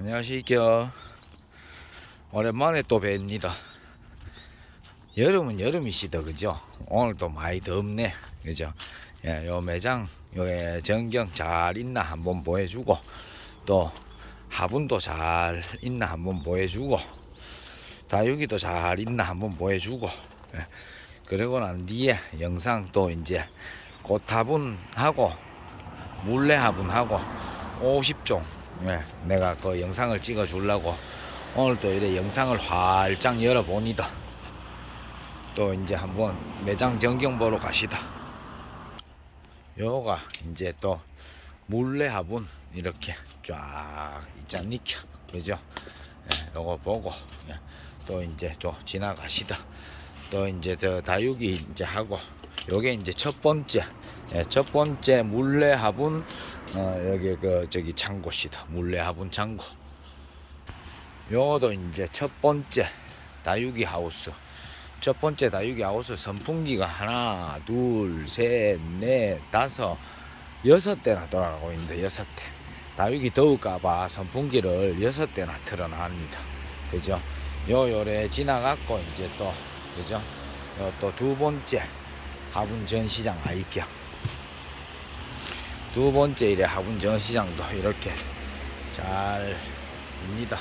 안녕하십니까. 오랜만에 또 뵙니다. 여름은 여름이시다, 그죠? 오늘 또 많이 덥네, 그죠? 예, 요 매장, 요에 전경 잘 있나 한번 보여주고, 또 화분도 잘 있나 한번 보여주고, 다육이도 잘 있나 한번 보여주고, 예, 그러고 난 뒤에 영상 또 이제 곧 화분하고, 물레 화분하고, 50종, 예, 내가 그 영상을 찍어 주려고 오늘 또 이래 영상을 활짝 열어 보니다. 또 이제 한번 매장 전경 보러 가시다. 요가 이제 또 물레 화분 이렇게 쫙 있잖니까 그죠? 예, 요거 보고 예, 또 이제 또 지나가시다. 또 이제 저 다육이 이제 하고 요게 이제 첫 번째 예, 첫 번째 물레 화분 어, 여기 그 저기 창고시다 물레 화분 창고. 요것도 이제 첫 번째 다육이 하우스. 첫 번째 다육이 하우스 선풍기가 하나 둘셋넷 다섯 여섯 대나 돌아가고 있는데 여섯 대. 다육이 더울까봐 선풍기를 여섯 대나 틀어놨습니다. 그죠? 요 요래 지나갔고 이제 또 그죠? 또 두 번째 화분 전시장 아이경 두 번째 일에 화분 전시장도 이렇게 잘 입니다.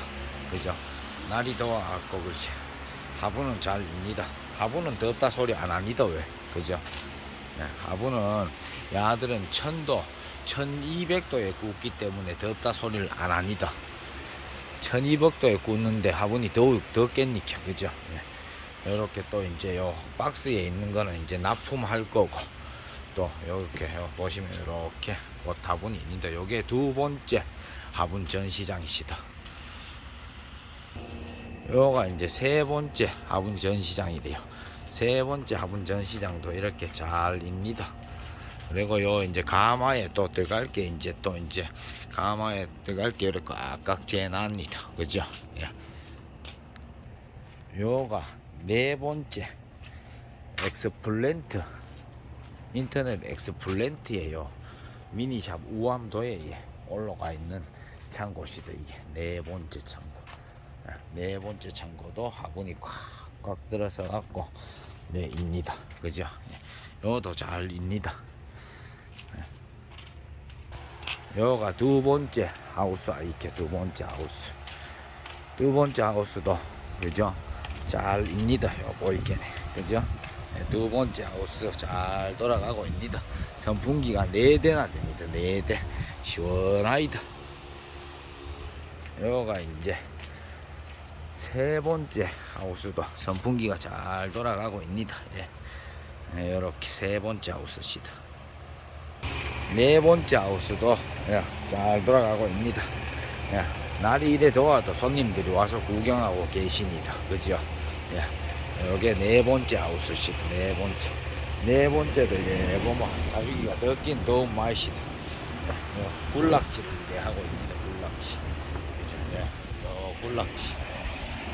그죠? 날이 더워갖고 그렇지. 화분은 잘 입니다. 화분은 덥다 소리 안 합니다 왜? 그죠? 네, 화분은 야들은 천도 1200도에 굽기 때문에 덥다 소리를 안 합니다. 1200도에 굽는데 화분이 더욱 덥겠니까 그죠? 네. 이렇게 또 이제 요 박스에 있는 거는 이제 납품할 거고 또 이렇게 보시면 이렇게 곧 화분이 있는데 요게 두 번째 화분 전시장이시다. 요가 이제 세 번째 화분 전시장이래요. 세 번째 화분 전시장도 이렇게 잘 입니다. 그리고 요 이제 가마에 또 들어갈 게 이제 또 이제 가마에 들어갈 게 이렇게 꽉꽉 재놨니다. 그죠? 예. 요가 네 번째 엑스플랜트 인터넷 엑스플랜트예요. 미니샵 우암도에 올라가 있는 창고시다 이게 네 번째 창고. 예, 네 번째 창고도 화분이 꽉꽉 들어서 갖고 네 입니다. 그죠? 예, 요도 잘 입니다. 예. 요가 두 번째 하우스 아이케 두 번째 하우스. 두 번째 하우스도 그죠? 잘 입니다 요 보이게네. 그죠? 네, 두 번째 하우스 잘 돌아가고 있습니다. 선풍기가 네 대나 됩니다. 네 대. 시원하이다. 요가 이제 세 번째 하우스도 선풍기가 잘 돌아가고 있습니다. 예. 네, 이렇게 세 번째 하우스시다. 네 번째 하우스도 예, 잘 돌아가고 있습니다. 예. 날이 이래 더워도 손님들이 와서 구경하고 계십니다. 그죠? 예. 요게 네 번째 하우스시다. 네 번째. 네 번째도 이제 보면 다육이가 덥긴 더운 맛이다. 요 굴락지를 이제 하고 있습니다 굴락지 그죠? 예. 요 굴락지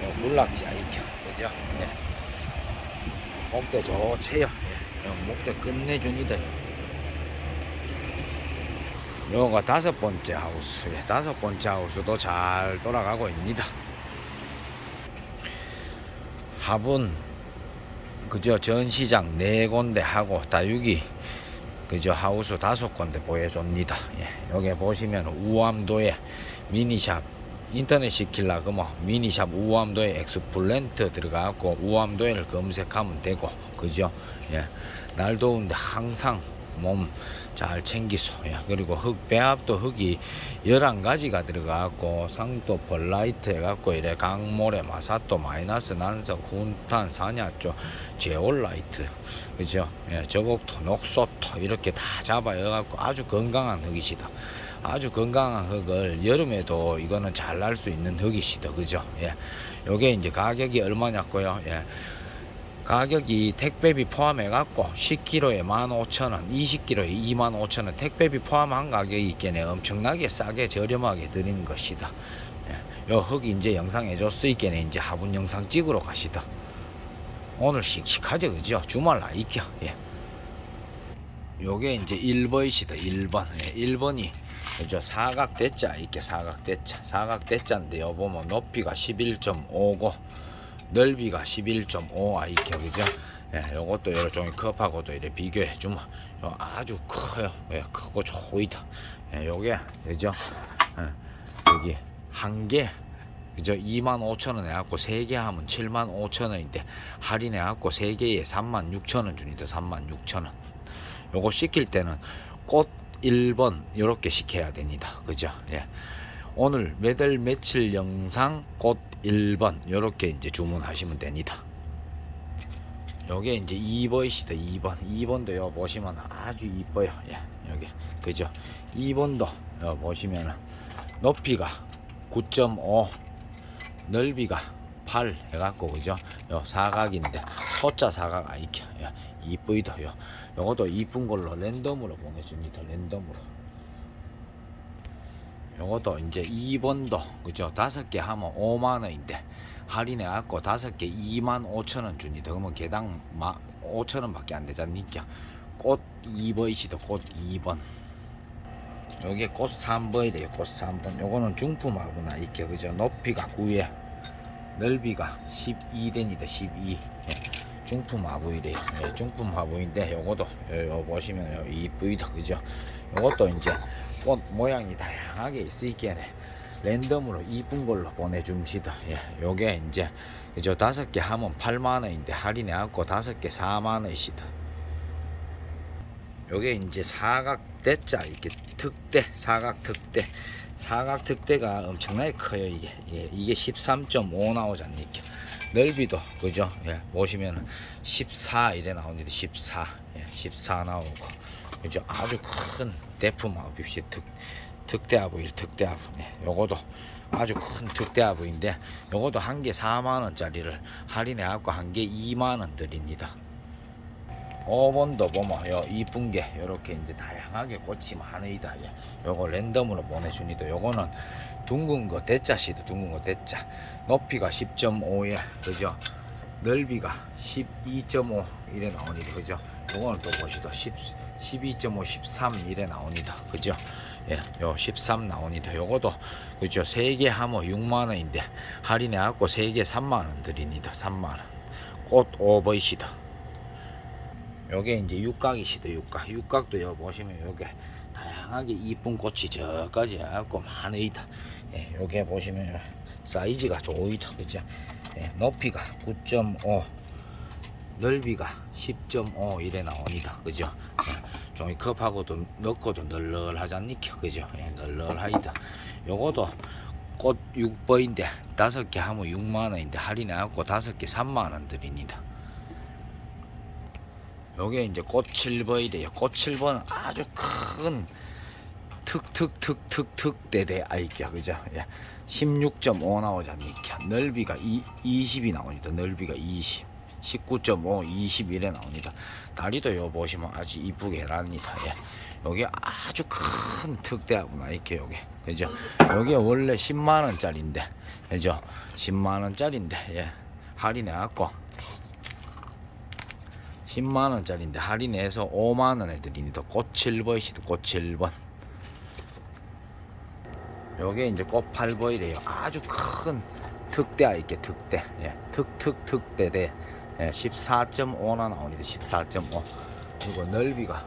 요 굴락지 아이켜 그죠? 예. 목대 좋지요. 예. 요 목대 끝내줍니다. 요가 다섯 번째 하우스 예. 다섯 번째 하우스도 잘 돌아가고 있습니다 화분 그저 전시장 네 군데 하고 다육이 그저 하우스 다섯 군데 보여줍니다. 예, 여기 보시면 우암도에 미니샵 인터넷 시킬라 그뭐 미니샵 우암도에 엑스플랜트 들어가고 우암도에를 검색하면 되고 그죠? 예, 날 더운데 항상 몸 잘 챙기소. 예, 그리고 흙 배합도 흙이 11가지가 들어가고 상도 벌라이트 해갖고 이래 강모래 마사토 마이너스 난석 훈탄 산야조 제올라이트 그죠? 예, 저곡토 녹소토 이렇게 다 잡아여갖고 아주 건강한 흙이시다. 아주 건강한 흙을 여름에도 이거는 잘 날 수 있는 흙이시다. 그죠? 예. 요게 이제 가격이 얼마냐고요? 예. 가격이 택배비 포함해 갖고 10kg에 15,000원, 20kg에 25,000원 택배비 포함한 가격이 있겠네. 엄청나게 싸게 저렴하게 드리는 것이다. 예. 요흙 이제 영상에 줬을 있겠네. 이제 화분 영상 찍으러 가시다. 오늘 씩씩하죠, 그죠? 주말 나이겨. 예. 요게 이제 1번이시다 1번 예, 1번이 그죠 사각 대자 이렇게 사각 대자 사각 대자인데 요 보면 높이가 11.5고 넓이가 11.5아 이렇게 그죠 예, 요것도 여러 종이 컵하고도 이렇게 비교해 주면 요 아주 커요 예, 크고 좋이다 예, 요게 그죠 예, 여기 한 개 그죠 2만 5천 원 해갖고 세개 하면 7만 5천 원인데 할인해갖고 세 개에 3만 6천 원 주니다 3만 6천 원 요거 시킬 때는 꽃 1번 이렇게 시켜야 됩니다. 그죠? 예. 오늘 매달 며칠 영상 꽃 1번. 이렇게 이제 주문하시면 됩니다. 요게 이제 2번이시다 2번. 2번도 요 보시면 아주 이뻐요. 예 여기 그죠? 2번도 요 보시면은 높이가 9.5 넓이가 8 해갖고 그죠? 요 사각인데 소자 사각 아이켜 요 이쁘이도 요. 요것도 이쁜 걸로 랜덤으로 보내줍니다 랜덤으로 요것도 이제 2번도 그죠? 다섯 개 하면 5만 원인데 할인해 갖고 다섯 개 2만 5천 원 줍니다 그러면 개당 5천 원밖에 안 되잖니까 꽃 2번이시다 꽃 2번. 요게 꽃 3번이래요 꽃 3번. 요거는 중품하구나 이렇게 그죠? 높이가 9에 넓이가 12den이다 12 예. 중품 화보이래요. 예, 중품 화보인데 요것도 요, 요 보시면 요 이쁘이다 그죠? 요것도 이제 꽃 모양이 다양하게 있으니까 랜덤으로 이쁜 걸로 보내줍시다. 예, 요게 이제 그죠 다섯 개 하면 8만 원인데 할인해 갖고 다섯 개 4만 원이시다. 요게 이제 사각 대자 이렇게 특대 사각 특대. 사각 특대가 엄청나게 커요 이게. 예, 이게 13.5 나오잖아요 이렇게. 넓이도 그죠? 예, 보시면은 14 이래 나옵니다 14 예, 14 나오고 그죠 아주 큰 대품 아부입시 특 특대아부일 특대아부 예, 요거도 아주 큰 특대아부인데 요거도 한 개 4만 원짜리를 할인해 갖고 한 개 2만 원 드립니다. 5번도 보면 요 이쁜 게 요렇게 이제 다양하게 꽃이 많으이다. 예. 요거 랜덤으로 보내줍니다. 요거는 둥근 거 대자시도 둥근 거 대자 높이가 10.5에 그죠? 넓이가 12.5 이래 나오니다 그죠? 요거는 또 보시도 10 12.5 13 이래 나오니다. 그죠? 예, 요 13 나오니다. 요거도 그죠? 세개 하면 6만 원인데 할인해 갖고 세개 3만 원 드립니다. 3만 원 꽃 오버이시다. 요게 이제 육각이시다 육각. 육각도 여 보시면 요게 다양하게 이쁜 꽃이 저까지 해갖고 많으이다. 예, 요게 보시면 사이즈가 좋이다. 그죠? 예, 높이가 9.5 넓이가 10.5 이래 나옵니다 그죠 예, 종이 컵하고도 넣고도 널널하잖니까 그죠 예, 널널하이다 요거도 꽃 6번인데 다섯 개 하면 6만 원인데 할인해갖고 다섯 개 3만 원 드립니다 요게 이제 꽃 7번이래요. 꽃 7번 아주 큰 특특특특특 대대 아이기야 그죠? 예. 16.5 나오잖니까 넓이가 이, 20이 나옵니다. 넓이가 20. 19.5, 21에 나옵니다. 다리도 요 보시면 아주 이쁘게 해놨니다. 예. 여기 아주 큰 특대하구나 이렇게 여기 그죠? 여기 원래 10만 원짜리인데 그죠? 10만 원짜리인데 예. 할인해 갖고 10만 원짜리인데 할인해서 5만 원에 드립니다. 꽃 7번이시도 꽃 7번. 요게 이제 꽃 8번이래요. 아주 큰 특대야 이게 특대. 예. 특특 특대대. 예. 14.5나 나옵니다. 14.5. 그리고 넓이가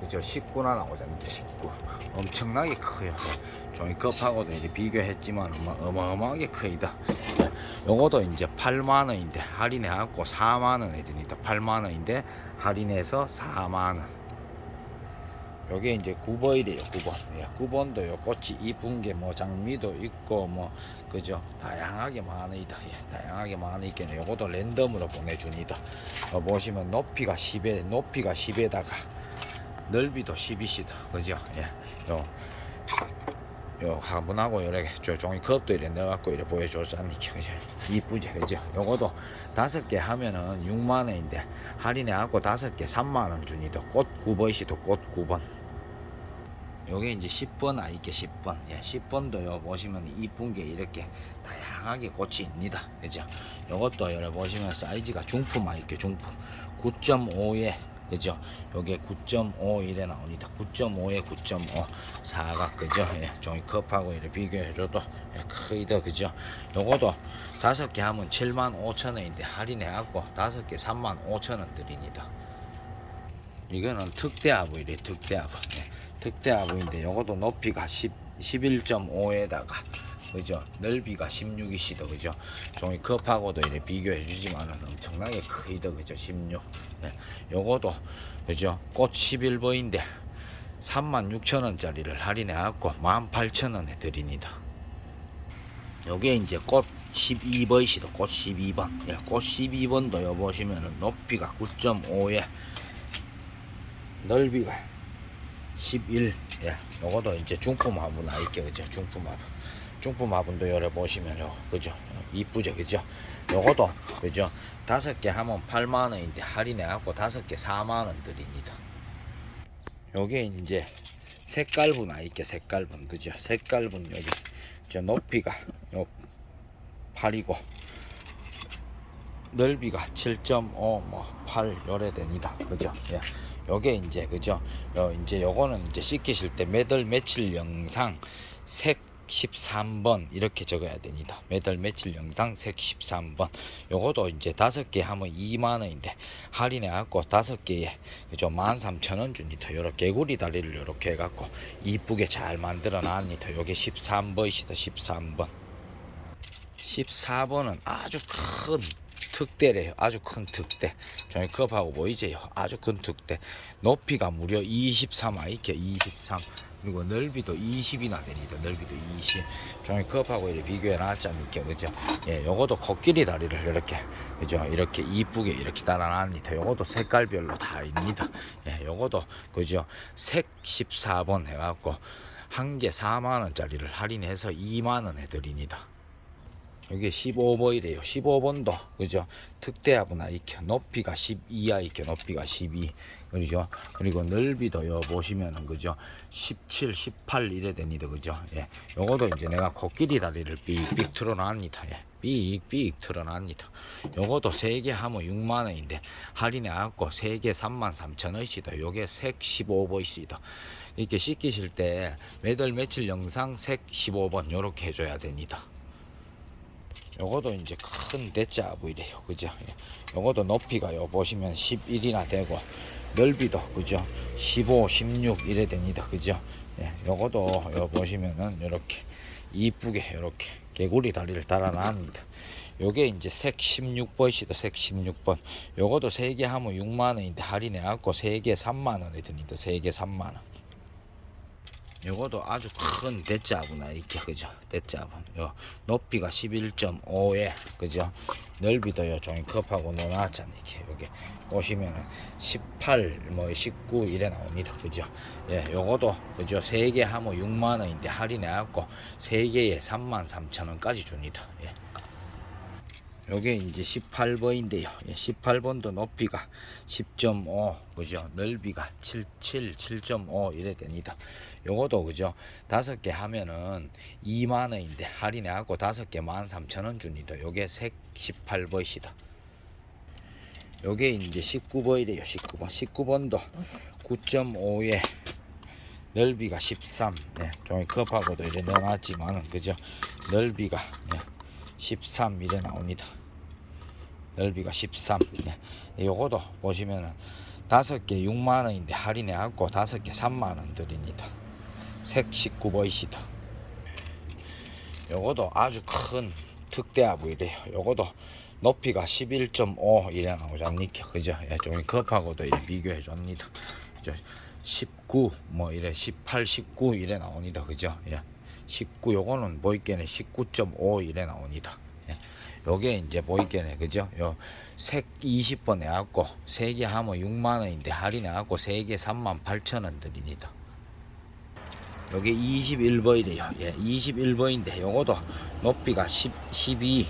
그죠 19나 나오잖아요. 19. 엄청나게 커요. 예. 종이컵하고도 이제 비교했지만 어마 어마하게 크이다. 예. 요거도 이제 8만 원인데 할인해 갖고 4만 원에 드립니다. 8만 원인데 할인해서 4만 원. 요게 이제 9번이래요. 9번. 예, 9번도 요 꽃이 이쁜 게 뭐 장미도 있고 뭐 그죠? 다양하게 많으이다. 예, 다양하게 많으니까 요것도 랜덤으로 보내줍니다. 어, 보시면 높이가 10에 높이가 10에다가 넓이도 10이시다. 그죠? 예. 요 요 화분하고 이렇게 저 종이컵도 이렇게 넣어갖고 이렇게 보여줬잖니 그죠 이쁘지 그죠 요거도 다섯 개 하면은 6만 원인데 할인해 갖고 다섯 개 3만 원 주니도 꽃 9번이시도 꽃 9번 요게 이제 10번 아이게 10번 예 10번도 요 보시면 이쁜 게 이렇게 다양하게 꽃이 있니다 그죠 요것도 여기 보시면 사이즈가 중품 아이게 중품 9.5에 그죠? 요게 9.5 이래 나옵니다. 9.5에 9.5 사각 그죠? 예, 종이컵하고 이렇게 비교해줘도 예, 크이더 그죠? 요거도 다섯 개 하면 7만 5천 원인데 할인해갖고 다섯 개 3만 5천 원 드립니다. 이거는 특대하부 이래 특대하부 예, 특대 하부인데 요것도 높이가 10, 11.5에다가 그죠? 넓이가 16이시더 그죠? 종이컵하고도 이래 비교해 주지만은 엄청나게 크이더 그죠? 16 예, 요거도 그죠? 꽃 11버인데 36,000원짜리를 할인해 갖고 18,000원에 드립니다. 요게 이제 꽃 12번이시더 꽃 12번. 예, 꽃 12번도 요 보시면은 높이가 9.5에 넓이가 11 예, 요거도 이제 중품 화분 아있게 그죠 중품 화분. 중품 화분도 요래 보시면요. 그죠? 이쁘죠? 그죠? 요거도 그죠? 다섯 개 하면 8만 원인데 할인해 갖고 다섯 개 4만 원 드립니다. 요게 이제 색깔분 아있게 색깔분. 그죠? 색깔분 여기 저 높이가 요 8이고 넓이가 7.5 뭐 8 요래 됩니다. 그죠? 예. 요게 이제 그죠 요 이제 요거는 이제 씻기실 때 매달 며칠 영상 색 13번 이렇게 적어야 됩니다. 매달 며칠 영상 색 13번. 요것도 이제 다섯 개 하면 2만 원인데 할인해 갖고 다섯 개에 그죠 13,000원 줍니다. 요렇게 개구리 다리를 요렇게 해 갖고 이쁘게 잘 만들어 놨니다. 요게 13번이시다. 13번. 14번은 아주 큰 특대래요. 아주 큰 특대. 종이컵하고 보이지요? 아주 큰 특대. 높이가 무려 23 아이케 23. 그리고 넓이도 20이나 됩니다. 넓이도 20. 종이컵하고 이렇게 비교해 놨잖니까 그죠? 예, 요것도 코끼리 다리를 이렇게 그죠? 이렇게 이쁘게 이렇게 달아놨니다. 요것도 색깔별로 다 있습니다. 예, 요것도 그죠? 색 14번 해갖고 한 개 4만 원짜리를 할인해서 2만 원에 드립니다. 여기 15번이래요. 15번도 그죠? 특대하구나 이렇게 높이가 12야 이렇게 높이가 12 그죠? 그리고 넓이도 요 보시면은 그죠? 17, 18 이래 됩니다. 그죠? 예. 요거도 이제 내가 코끼리 다리를 삑삑 틀어놨니다. 예. 삑삑 틀어놨니다. 요것도 3개 하면 6만 원인데 할인해 갖고 3개 3만 3천 원이시다. 요게 색 15번이시다. 이렇게 씻기실 때 매달 며칠 영상 색 15번 요렇게 해줘야 됩니다. 요것도 이제 큰 대자 부이래요. 그죠? 예. 요것도 높이가 요. 보시면 11이나 되고 넓이도 그죠? 15 16 이래 됩니다. 그죠? 예. 요것도 요 보시면은 요렇게 이쁘게 요렇게 개구리 다리를 달아놨습니다. 요게 이제 색 16번이시다. 색 16번. 요것도 3개 하면 6만원인데 할인해 갖고 3개 3만원에 드립니다. 3개 3만원 요것도 아주 큰 대자구나 이렇게 그죠 대자분 요 높이가 11.5에 그죠 넓이도 요 종이 컵하고 놓아놨잖아 이렇게 여기 보시면은 18 뭐 19 이래 나옵니다 그죠 예 요것도 그죠 3개 하면 6만원인데 할인해 갖고 3개에 3만 3천원까지 줍니다 예. 요게 이제 18번인데요. 예, 18번도 높이가 10.5 그죠? 넓이가 77, 7.5 이래 됩니다. 요것도 그죠? 다섯 개 하면은 2만 원인데 할인해 갖고 다섯 개 13,000원 줍니다. 요게 색 18번이시다. 요게 이제 19번이래요. 19번. 19번도 9.5에 넓이가 13. 네, 종이 컵하고도 이제 넣어놨지만은 그죠? 넓이가 예, 13 이래 나옵니다. 넓이가 13. 네. 요거도 보시면은 다섯 개 6만 원인데 할인해 갖고 다섯 개 3만 원 드립니다. 색 19보이시다. 요거도 아주 큰 특대하부이래요. 요거도 높이가 11.5 이래 나오잖니까 그죠? 예, 종이컵하고도 이래 비교해 줍니다. 그죠? 19, 뭐 이래 18, 19 이래 나옵니다. 그죠? 예. 19 요거는 보이게는 19.5 이래 나옵니다. 예. 요게 이제 보이게네 그죠? 요 색 20번 해갖고 3개 하면 6만원인데 할인해갖고 3개 3만 8천원 드립니다. 요게 21번이래요. 예, 21번인데 요거도 높이가 10, 12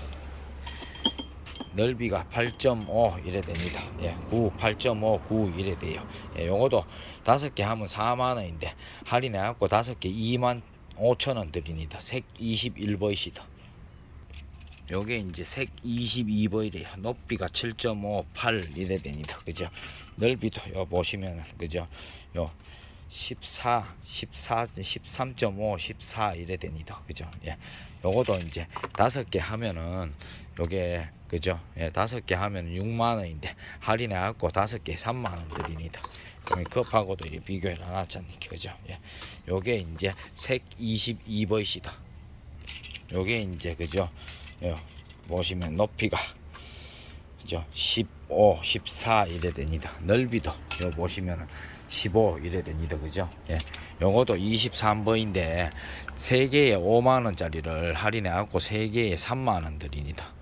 넓이가 8.5 이래 됩니다. 예, 9, 8.5, 9 이래 돼요. 예, 요거도 다섯 개 하면 4만 원인데 할인해 갖고 다섯 개 2만 5천 원 드립니다. 색 21번이시다. 요게 이제 색 22버이래요. 높이가 7.58 이래 됩니다. 그죠? 넓이도 요 보시면은 그죠? 요 14, 14, 13.5, 14 이래 됩니다. 그죠? 예. 요거도 이제 다섯 개 하면은 요게 그죠? 예, 다섯 개 하면 6만 원인데 할인해 갖고 다섯 개 3만 원 드립니다. 급하고도 안 하잖니까 그죠? 예. 요게 이제 색 22버이시다. 요게 이제 그죠? 요 보시면 높이가 그죠? 15, 14 이래 됩니다. 넓이도 요 보시면은 15 이래 됩니다. 그죠? 예. 요것도 23번인데 3개에 5만 원짜리를 할인해 갖고 3개에 3만 원 드립니다.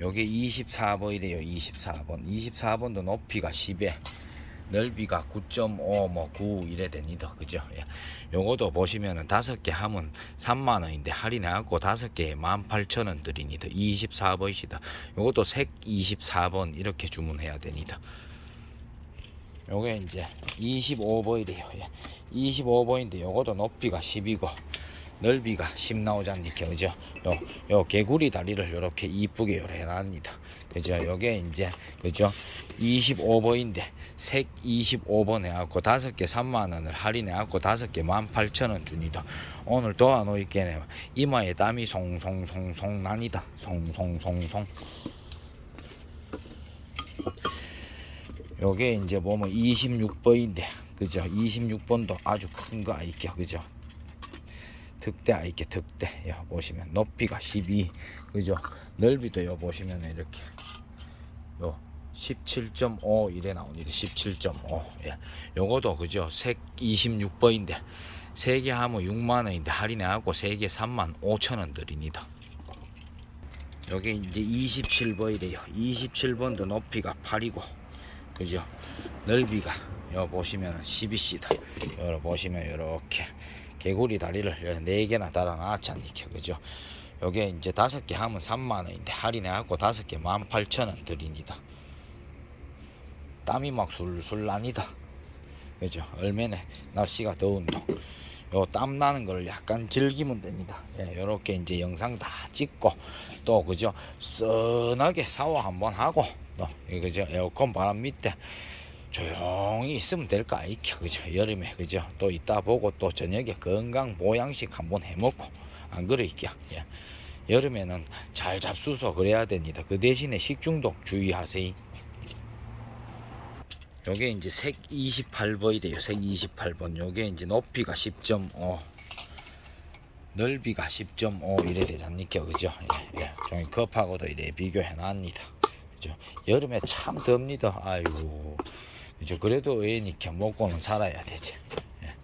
요게 24번이래요. 24번. 24번도 높이가 10에 넓이가 9.5 뭐 9 이래 됩니다. 그죠? 예. 요것도 보시면은 다섯 개 하면 3만 원인데 할인해 갖고 다섯 개에 18,000원 드립니다. 24번이시다. 요것도 색 24번 이렇게 주문해야 됩니다. 요게 이제 25번이래요. 예. 25번인데 요것도 높이가 10이고 넓이가 10 나오잖니까 그죠? 요, 요 개구리 다리를 요렇게 이쁘게 요래 해놨습니다. 그죠? 요게 이제 그죠? 25번인데 색 25번 해갖고 다섯 개 3만 원을 할인해갖고 다섯 개 18,000원 줍니다. 오늘 도와놓을게네 이마에 땀이 송송송송 나니다. 송송송송. 요게 이제 보면 26번인데 그죠? 26번도 아주 큰 거 아이게 그죠? 득대 아이게 득대 여 보시면 높이가 12 그죠? 넓이도 여 보시면 이렇게 요 17.5 이래 나옵니다. 17.5 예. 요거도 그죠? 색 26번인데 세개 하면 6만 원인데 할인해 갖고 세개 3만 5천 원 드립니다. 요게 이제 27번이래요. 27번도 높이가 8이고 그죠? 넓이가 여 보시면 12시다. 여기 보시면 이렇게 개구리 다리를 네 개나 달아 놨잖니까 그죠? 요게 이제 다섯 개 하면 3만 원인데 할인해 갖고 다섯 개 18,000원 드립니다. 땀이 막 술술 나니다. 그죠? 얼마나 날씨가 더운도 요땀 나는 걸 약간 즐기면 됩니다. 예, 요렇게 이제 영상 다 찍고 또 그죠? 뻔하게 샤워 한번 하고 또 그죠? 에어컨 바람 밑에 조용히 있으면 될 거 아이켜 그죠? 여름에 그죠? 또 이따 보고 또 저녁에 건강 보양식 한번 해 먹고 안 그러이겨. 예. 여름에는 잘 잡수서 그래야 됩니다. 그 대신에 식중독 주의하세요. 요게 이제 색 28번이래요. 색 28번. 요게 이제 높이가 10.5. 넓이가 10.5 이래 되잖니까 그죠? 예, 예. 종이 컵하고도 이래 비교해 놨습니다. 그죠? 여름에 참 덥니다. 아이고. 그죠? 그래도 애니까 먹고는 살아야 되지. 예.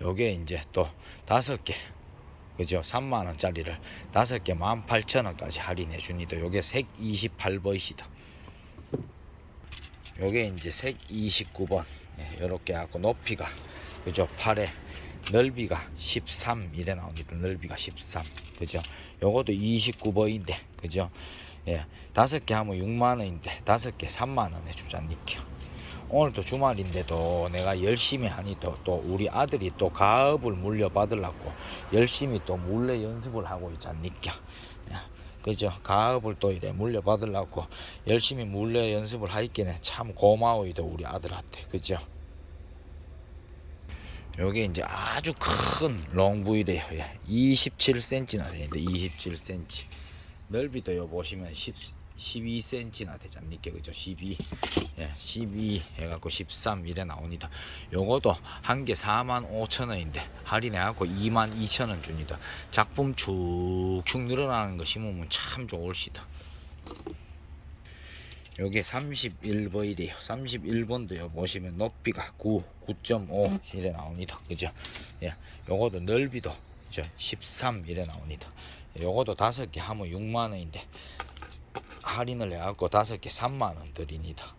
요게 이제 또 다섯 개. 그죠? 3만 원짜리를 다섯 개 18,000원까지 할인해 줍니다. 요게 색 28번이시다. 요게 이제 색 29번. 예, 요렇게 하고 높이가 그죠? 8에 넓이가 13 이래 나옵니다. 넓이가 13 그죠? 요것도 29번인데 그죠? 예 다섯 개 하면 6만 원인데 다섯 개 3만 원에 주자니까 오늘 또 주말인데도 내가 열심히 하니 또, 또 우리 아들이 또 가업을 물려받으려고 열심히 또 몰래 연습을 하고 있잖니까 그죠 가업을 또 이래 물려받으려고 열심히 몰래 연습을 하있기에 참 고마워이도 우리 아들한테. 그죠? 요게 이제 아주 큰 롱부이래요. 예. 27cm나 되는데 27cm 넓이도 요 보시면 10, 12cm나 되지 않니까? 그죠? 12 예, 12 해갖고 13 이래 나옵니다. 요거도 한 개 4만 5천 원인데 할인해 갖고 2만 2천 원 줍니다. 작품 축축 늘어나는 거 심으면 참 좋을시다. 요게 31번이래요. 31번도 요. 보시면 높이가 9 9.5 이래 나옵니다. 그죠? 예, 요거도 넓이도 그죠? 13 이래 나옵니다. 요거도 다섯 개 하면 6만 원인데 할인을 해갖고 다섯 개 3만 원 드립니다.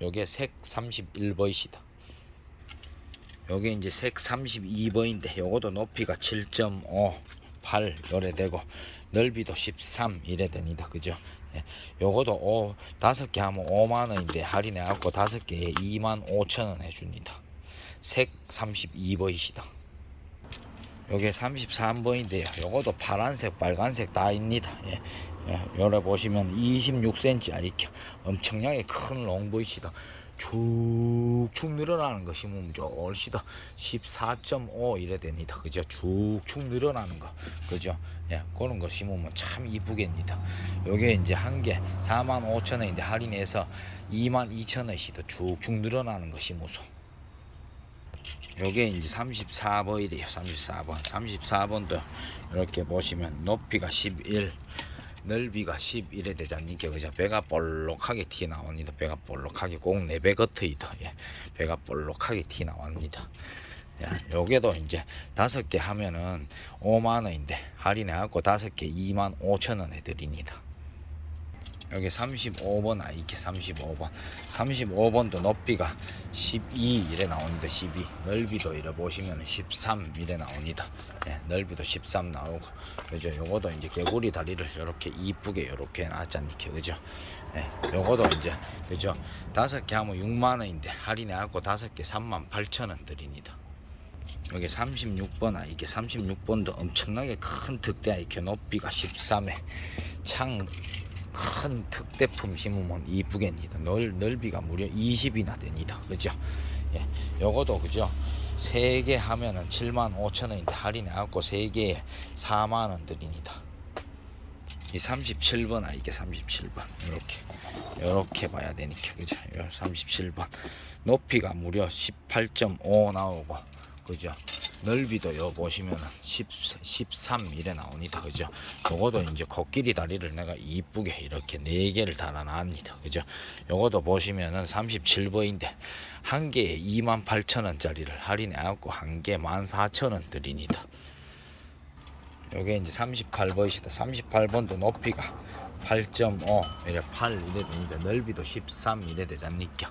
요게 색 31번이시다. 요게 이제 색 32번인데 요것도 높이가 7.5 8 요래 되고 넓이도 13 이래 됩니다. 그죠? 예. 요것도 오, 다섯 개 하면 5만 원인데 할인해 갖고 다섯 개에 2만 5천 원 해 줍니다. 색 32번이시다. 요게 33번인데요. 요것도 파란색, 빨간색 다 있니다. 예. 예, 요래 보시면 26cm 아 이렇게 엄청나게 큰 롱보이시다. 쭉쭉 늘어나는 거 심으면 좋으시다. 14.5 이래 됩니다. 그죠? 쭉쭉 늘어나는 거. 그죠? 예, 그런 거 심으면 참 이쁘겠니다. 요게 이제 한 개 45,000원인데 할인해서 22,000원이시다. 쭉쭉 늘어나는 거 심으소. 요게 이제 34번이래요. 34번. 34번도 이렇게 보시면 높이가 11, 넓이가 11에 되지 않니까 그죠? 배가 볼록하게 티 나옵니다. 배가 볼록하게 꼭내배 같으이다. 예. 배가 볼록하게 티 나옵니다. 야, 요게도 이제 다섯 개 하면은 5만 원인데 할인해 갖고 다섯 개 2만 5천 원에 드립니다. 여기 35번 아 이게 35번. 35번도 높이가 12 이래 나오는데 12 넓이도 이래 보시면 13 이래 나옵니다. 네, 넓이도 13 나오고. 그죠? 요거도 이제 개구리 다리를 이렇게 이쁘게 이렇게 해놨잖니까 그죠? 네, 요거도 이제 그죠? 다섯 개 하면 6만 원인데 할인해 갖고 다섯 개 3만 8천 원 드립니다. 여기 36번 아 이게 36번도 엄청나게 큰 득대야 이렇게 높이가 13에. 창 큰 특대품 심으면 이쁘겠니다. 넓, 넓이가 무려 20이나 됩니다. 그죠? 예. 요거도 그죠? 세개 하면은 7만 5천 원인데 할인해 갖고 세 개에 4만 원 드립니다. 이 37번 아 이게 37번 이렇게 이렇게 봐야 되니까 그죠? 요 37번 높이가 무려 18.5 나오고 그죠? 넓이도 요 보시면은 10, 13 이래 나옵니다. 그죠? 요거도 이제 코끼리 다리를 내가 이쁘게 이렇게 네 개를 달아놨습니다. 그죠? 요거도 보시면은 37번인데 한 개에 28,000원짜리를 할인해 갖고 한 개 14,000원 드립니다. 요게 이제 38번이시다. 38번도 높이가 8.5 이래 8 이래 됩니다. 넓이도 13 이래 되지 않니까.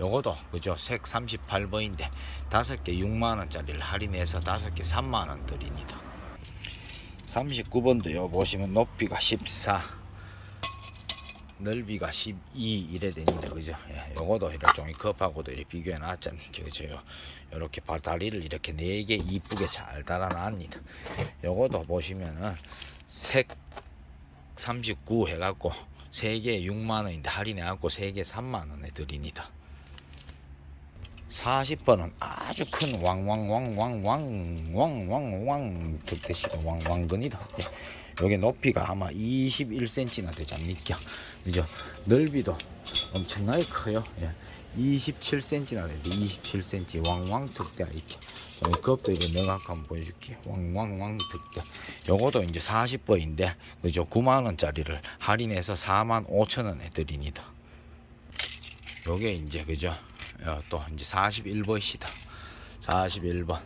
요거도 그죠 색 38번인데 다섯 개 6만 원짜리를 할인해서 다섯 개 3만 원 드립니다. 39번도 요. 보시면 높이가 14 넓이가 12 이래 됩니다. 그죠? 예, 요거도 이렇게 종이 컵하고도 이렇게 비교해 놨잖아요. 그죠? 요, 요렇게 다리를 이렇게 네 개 이쁘게 잘 달아 놨습니다. 요거도 보시면은 색 39 해갖고 3개 6만원인데 할인해갖고 3개 3만원에 드립니다 40번은 아주 큰 왕왕왕왕왕왕왕왕 득대시가 왕왕근이다. 예. 여기 높이가 아마 21cm나 되지 않니까 그죠? 넓이도 엄청나게 커요. 예. 27cm나 되는데 27cm 왕왕 득대 이렇게. 여기 그것도 이거 내가 한번 보여줄게. 왕왕왕 득대. 요거도 이제 40번인데 그죠? 9만 원짜리를 할인해서 4만 5천 원에 드립니다. 요게 이제 그죠? 야, 또 이제 41번이시다. 41번.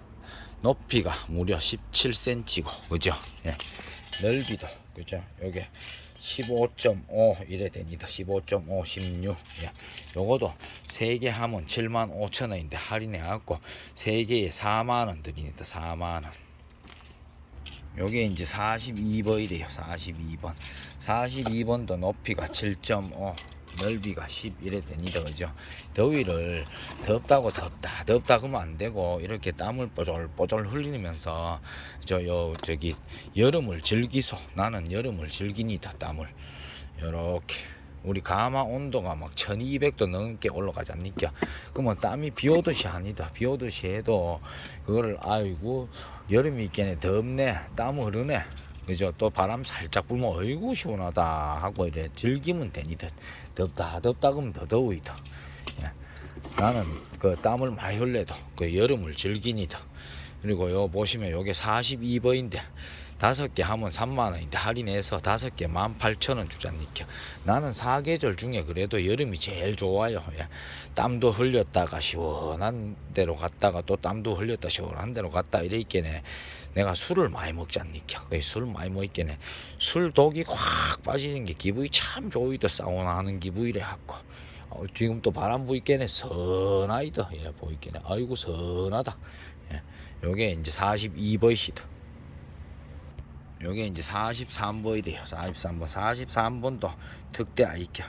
높이가 무려 17cm고, 그죠? 예. 넓이도, 그죠? 요게 15.5 이래 됩니다. 15.5, 16. 예. 요거도 3개 하면 7만 5천 원인데 할인해 갖고 3개에 4만 원 드립니다. 4만 원. 요게 이제 42번이래요. 42번. 42번도 높이가 7.5. 넓이가 11에 됩니다. 그죠? 더위를 덥다고 덥다, 덥다 그러면 안 되고, 이렇게 땀을 뽀절뽀절 흘리면서, 저, 요, 저기, 여름을 즐기소. 나는 여름을 즐기니다, 땀을. 요렇게. 우리 가마 온도가 막 1200도 넘게 올라가지 않니까 그러면 땀이 비 오듯이 아니다 비 오듯이 해도 그거를 아이고 여름이 있겠네 덥네 땀 흐르네 그죠? 또 바람 살짝 불면 어이구 시원하다 하고 이래 즐기면 되니다. 덥다 덥다 그러면 더 더우이다. 예. 나는 그 땀을 많이 흘려도 그 여름을 즐기니다. 그리고 요 보시면 요게 42번인데 다섯 개 하면 3만 원인데 할인해서 다섯 개 18,000원 주자니까 나는 사계절 중에 그래도 여름이 제일 좋아요. 예. 땀도 흘렸다가 시원한 데로 갔다가 또 땀도 흘렸다 시원한 데로 갔다 이래 있겠네. 내가 술을 많이 먹지 않니까. 술 많이 먹겠네. 술 독이 확 빠지는 게 기분이 참 좋이다. 사우나 하는 기분이래 하고. 어, 지금 또 바람 부이겠네. 선하이다. 예, 보이겠네. 아이고 선하다. 예. 요게 이제 42번이시다. 요게 이제 43번이래요. 43번. 43번도 특대 아이켜.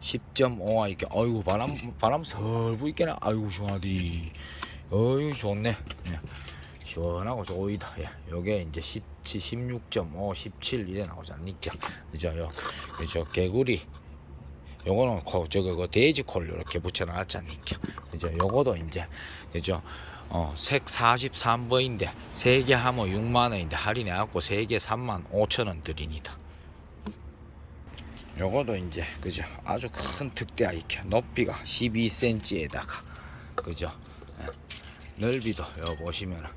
요10.5 아이켜. 아이고 바람 바람 설 부이겠네. 아이고 시원하디. 어유 좋네. 예. 시원하고 좋이다. 예. 요게 이제 17, 16.5, 17 이래 나오지 않니까. 그죠? 요, 그죠? 개구리. 요거는 코, 저거, 그 돼지 콜 이렇게 붙여놨지 않니까. 그죠? 요거도 이제, 그죠? 어, 색 43번인데, 3개 하면 6만원인데, 할인해갖고 3개 3만 5천원 드립니다. 요거도 이제, 그죠? 아주 큰 특대 아이켜. 높이가 12cm에다가, 그죠? 예. 넓이도 요 보시면은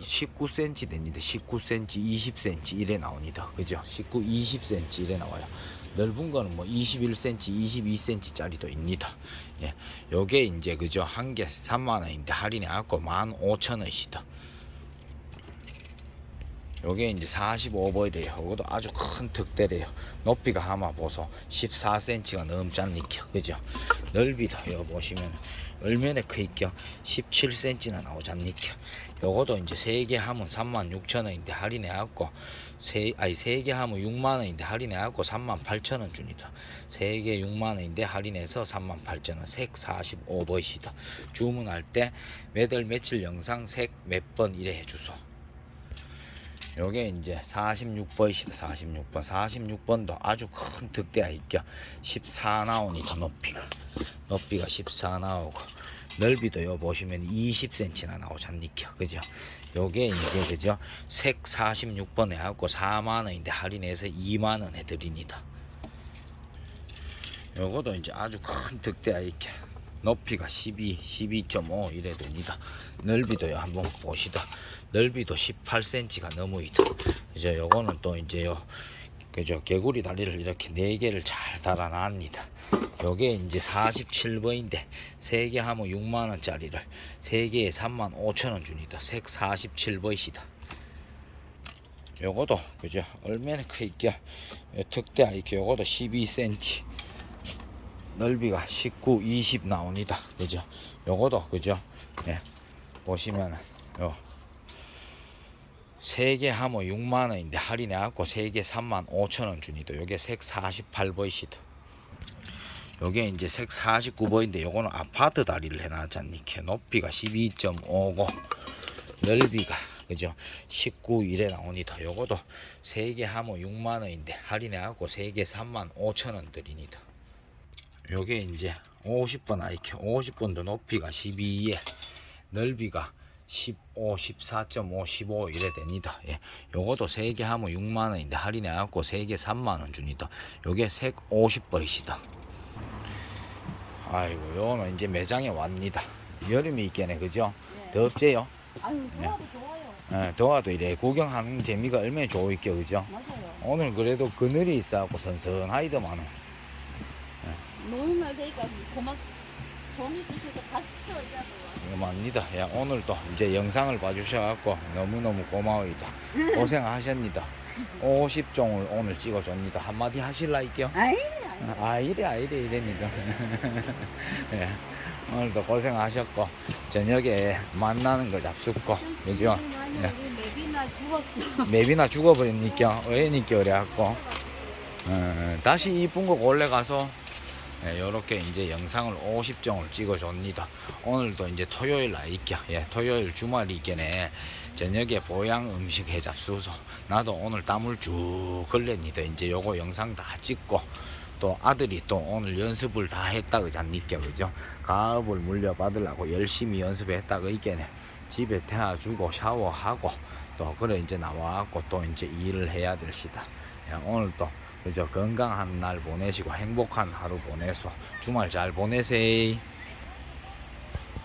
19cm 됩니다. 19cm, 20cm 이래 나옵니다. 그죠? 19, 20cm 이래 나와요. 넓은 거는 뭐 21cm, 22cm 짜리도 있니다. 예. 요게 이제 그죠? 한 개 3만 원인데 할인해 갖고 15,000원이시다. 요게 이제 45번이래요. 요것도 아주 큰 특대래요. 높이가 아마 보소 14cm가 넘지 않니까. 그죠? 넓이도 요 보시면 얼마나 크니까 17cm나 나오지 않니까. 요것도 이제 3개 하면 36,000원인데 할인해 갖고 세 아니 3개 하면 6만 원인데 할인해 갖고 38,000원 줍니다. 3개 6만 원인데 할인해서 38,000원. 색 45번이시다. 주문할 때 매달 며칠 영상 색 몇 번 이래 해 주소. 요게 이제 46번이시다 46번 46번도 아주 큰 득대야 있겨 14 나오니다 높이가 높이가 14 나오고 넓이도 요 보시면 20cm나 나오잖 니까 그죠 요게 이제 그죠 색 46번에 하고 4만원인데 할인해서 2만원에 드립니다 요거도 이제 아주 큰 득대야 있게 높이가 12, 12.5 이래 됩니다. 넓이도요 한번 보시다. 넓이도 18cm가 넘어있다. 이제 요거는 또 이제 요 그죠 개구리 다리를 이렇게 네 개를 잘 달아놨습니다. 요게 이제 47번인데 세개 하면 6만 원짜리를 세 개에 3만 5천 원 줍니다. 색 47번이시다. 요거도 그죠 얼마나 크니까 특대 아이게 요거도 12cm 넓이가 19, 20 나옵니다. 그죠? 요거도 그죠? 예. 보시면 요. 3개 하면 6만 원인데 할인해 갖고 3개 3만 5천 원 줍니다. 요게 색 48번이시다. 요게 이제 색 49번인데 요거는 아파트 다리를 해놨잖니까 높이가 12.59 넓이가 그죠 19 이래 나옵니다 요거도 3개 하면 6만 원인데 할인해 갖고 3개 3만 5천 원 드립니다 요게 이제 50번 아이큐 50번도 높이가 12에 넓이가 15, 14.5, 15 이래 됩니다. 예. 요것도 3개 하면 6만 원인데 할인해 갖고 3개 3만 원 줍니다. 요게 색 50벌이시다. 아이고 요거는 이제 매장에 왔니다. 여름이 있겠네 그죠? 네. 덥제요? 아유, 좋아도 좋아요. 예, 더워도 이래 구경하는 재미가 얼마나 좋을게 그죠? 맞아요. 오늘 그래도 그늘이 있어갖고 선선하이더만은 노는 날 되니까 고맙, 좀 있으셔서 가시죠, 이거 맞니다. 야, 오늘도 이제 영상을 봐주셔갖고 너무너무 고마워이다. 고생하셨니다. 50종을 오늘 찍어줍니다. 한마디 하실라 이게요? 아이, 아, 이래, 아, 이래, 이래니다. 예. 오늘도 고생하셨고, 저녁에 만나는 거 잡숫고, 그죠? 예. 맵이나 죽었어. 맵이나 죽어버리니까, 어이니까 그래갖고, 어, 다시 이쁜 거 골래 가서, 예, 요렇게 이제 영상을 50종을 찍어줍니다. 오늘도 이제 토요일 나있겨. 예, 토요일 주말이 있겠네. 저녁에 보양 음식 해 잡수소. 나도 오늘 땀을 쭉 흘렸니다. 이제 요거 영상 다 찍고, 또 아들이 또 오늘 연습을 다 했다 그잖니까 그죠? 가업을 물려받으려고 열심히 연습했다고 있겠네. 집에 태워주고 샤워하고 또 그래 이제 나와갖고 또 이제 일을 해야 될 시다. 야, 오늘도 그죠 건강한 날 보내시고 행복한 하루 보내소 주말 잘 보내세요.